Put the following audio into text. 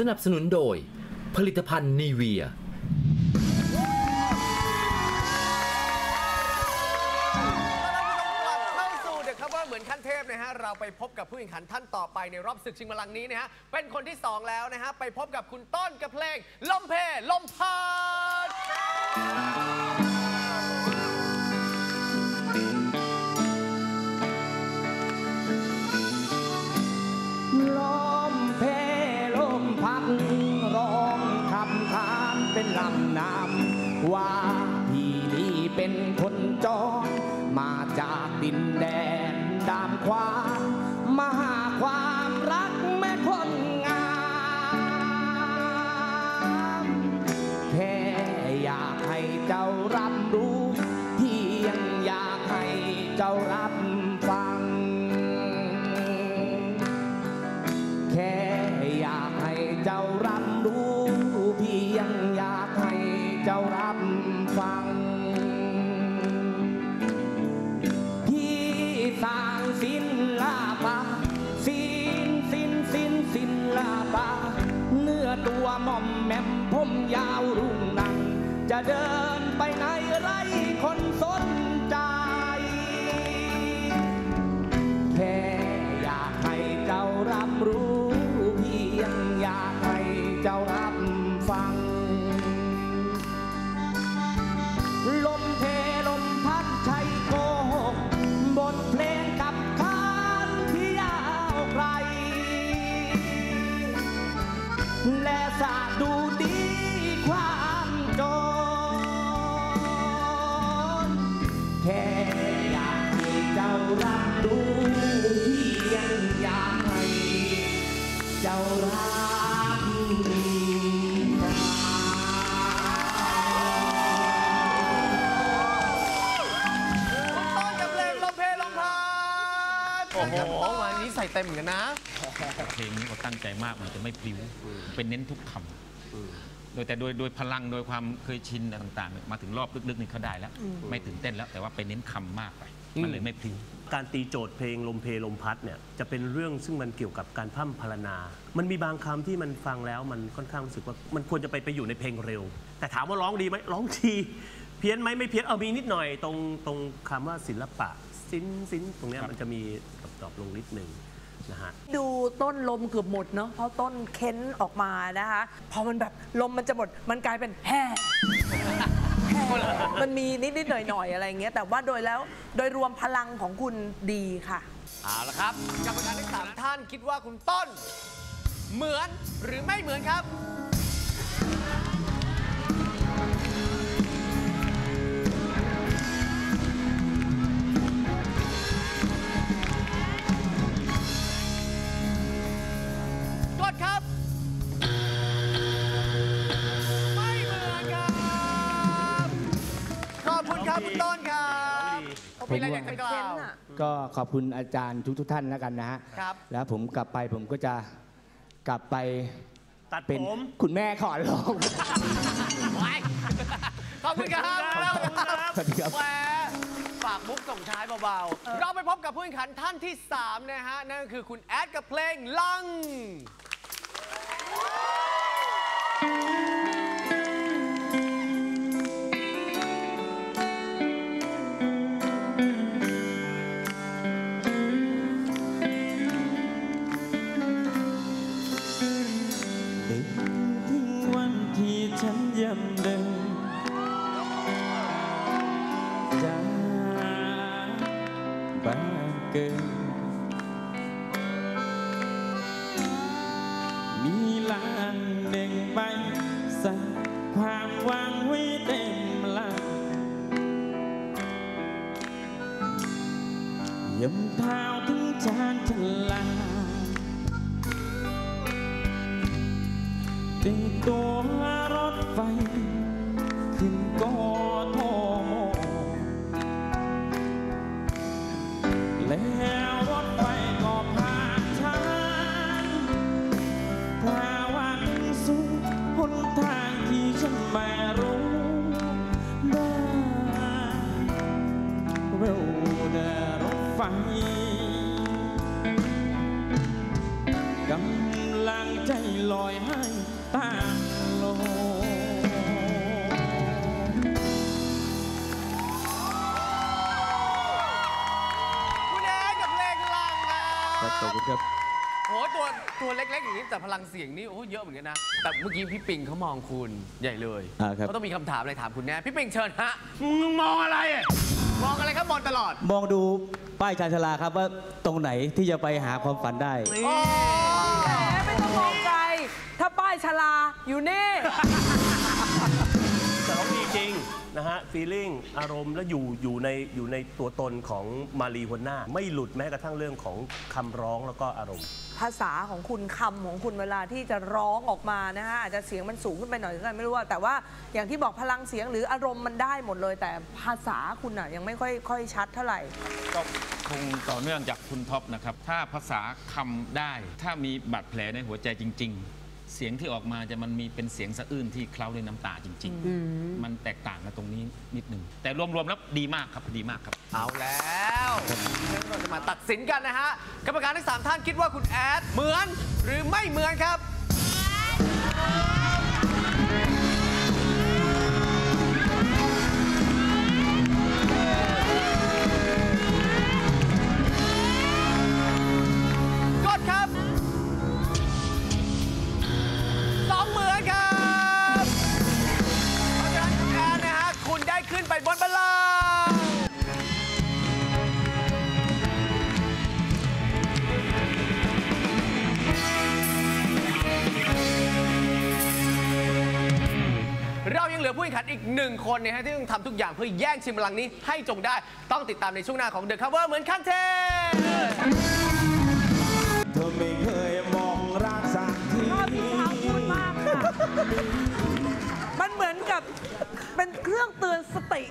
สนับสนุนโดย ผลิตภัณฑ์นีเวีย กลับเข้าสู่เด็กคัฟเวอร์เหมือนขั้นเทพนะฮะ เราไปพบกับผู้แข่งขันท่านต่อไปในรอบศึกชิงบัลลังก์นี้นะฮะ เป็นคนที่ 2 แล้วนะฮะ ไปพบกับคุณต้นกับเพลง ลมเพลมพัด เป็นลำน้ำว่าพี่นี่เป็นคนจอนมาจากดินแดนดามควานมาหาควาน ตัวหม่อมแหม่มผมยาวรุ่งนัง จะเดินไปไหนไรคน โอ้โหวันนี้ใส่เต็มเหมือนกันนะ เพลงนี้เขาตั้งใจมากมันจะไม่พลิ้ว เป็นเน้นทุกคำโดยแต่โดยโดยพลังโดยความเคยชินต่างๆ มาถึงรอบลึกๆนี่เขาได้แล้ว ไม่ตื่นเต้นแล้วแต่ว่าไปเน้นคำมากไป มันเลยไม่พลิ้วการตีโจทย์เพลงลมเพลลมพัดเนี่ยจะเป็นเรื่องซึ่งมันเกี่ยวกับการพร่ำพรรณนา มันมีบางคำที่มันฟังแล้วมันค่อนข้างรู้สึกว่ามันควรจะไปไปอยู่ในเพลงเร็ว แต่ถามว่าร้องดีไหมร้องดีเพี้ยนไหมไม่เพี้ยนเอามีนิดหน่อยตรงตรงคำว่าศิลปะสินสินตรงเนี้ยมันจะมีดรอปลงนิดหนึ่งนะฮะดูต้นลมเกือบหมดเนาะเพราะต้นเค้นออกมานะคะ พอมันแบบลมมันจะหมดมันกลายเป็นแห่แห่ มันมีนิดๆหน่อยๆอะไรอย่างเงี้ยแต่ว่าโดยแล้วโดยรวมพลังของคุณดีค่ะ เอาละครับกรรมการทั้งสามท่านคิดว่าคุณต้น เหมือนหรือไม่เหมือนครับ คุณครับคุณต้นครับผมมีอะไรอยากจะกล่าวก็ขอบคุณอาจารย์ทุกๆท่านแล้วกันนะฮะครับแล้วผมกลับไปผมก็จะกลับไปตัดเป็นผมคุณแม่ขอร้องไว้ขอบคุณครับขอบคุณครับสวัสดีครับแหมฝากมุกส่งท้ายเบาๆ เราไปพบกับผู้แข่งขันท่านที่ 3 นะฮะ นั่นก็คือคุณแอดกับเพลงลัง ที่ฉันย่ำเดินจากบ้านเกิดมีลางเด้ง ไฟ ขึ้นกอทมแล้วรถไฟก็ผ่านฉันถ้าวันสุขหนทางที่ฉันไม่รู้ได้เร็วแต่รถไฟกำลังใจลอยให้ตามลม ครับโอ้ตัวตัวเล็กๆอย่างนี้แต่พลังเสียงนี่โอ้เยอะเหมือนกันนะ แต่เมื่อกี้พี่ปิงเขามองคุณใหญ่เลยอ่าครับเขาต้องมีคำถามอะไรถามคุณแน่พี่ปิงเชิญฮะมึงมองอะไรอะมองอะไรครับมองตลอดมองดูป้ายชานชาลาครับว่าตรงไหนที่จะไปหาความฝันได้ แหมไม่ต้องมองไกล ถ้าป้ายชลาอยู่นี่ แต่ร้องดีจริง นะฮะฟีลิ่งอารมณ์แล้วอยู่อยู่ในอยู่ในตัวตนของมารีหัวหน้าไม่หลุดแม้กระทั่งเรื่องของคำร้องแล้วก็อารมณ์ ภาษาของคุณคำของคุณเวลาที่จะร้องออกมานะฮะอาจจะเสียงมันสูงขึ้นไปหน่อยหรืออะไรไม่รู้ว่าแต่ว่าอย่างที่บอกพลังเสียงหรืออารมณ์มันได้หมดเลย แต่ภาษาคุณอะยังไม่ค่อยค่อยชัดเท่าไหร่ ก็คงต่อเนื่องจากคุณท็อปนะครับ ถ้าภาษาคำได้ ถ้ามีบาดแผลในหัวใจจริง ๆ เสียงที่ออกมาจะมันมีเป็นเสียงสะอื้นที่เคล้าด้วยน้ำตาจริง ๆ มันแตกต่างกันตรงนี้นิดนึงแต่รวมๆแล้วดีมากครับดีมากครับ เอาแล้วเราจะมาตัดสินกันนะฮะ กรรมการทั้งสามท่านคิดว่าคุณแอดเหมือนหรือไม่เหมือนครับก อผู้แข่งขันอีกหนึ่งคนนะฮะที่ต้องทำทุกอย่างเพื่อแย่งชิงบัลลังก์นี้ให้จงได้ต้องติดตามในช่วงหน้าของ The Cover เหมือนขั้นเทพเธอไม่เคยมองรักสักทีชอบที่เขาพูดมากค่ะ มันเหมือนกับเป็นเครื่องเตือนสติ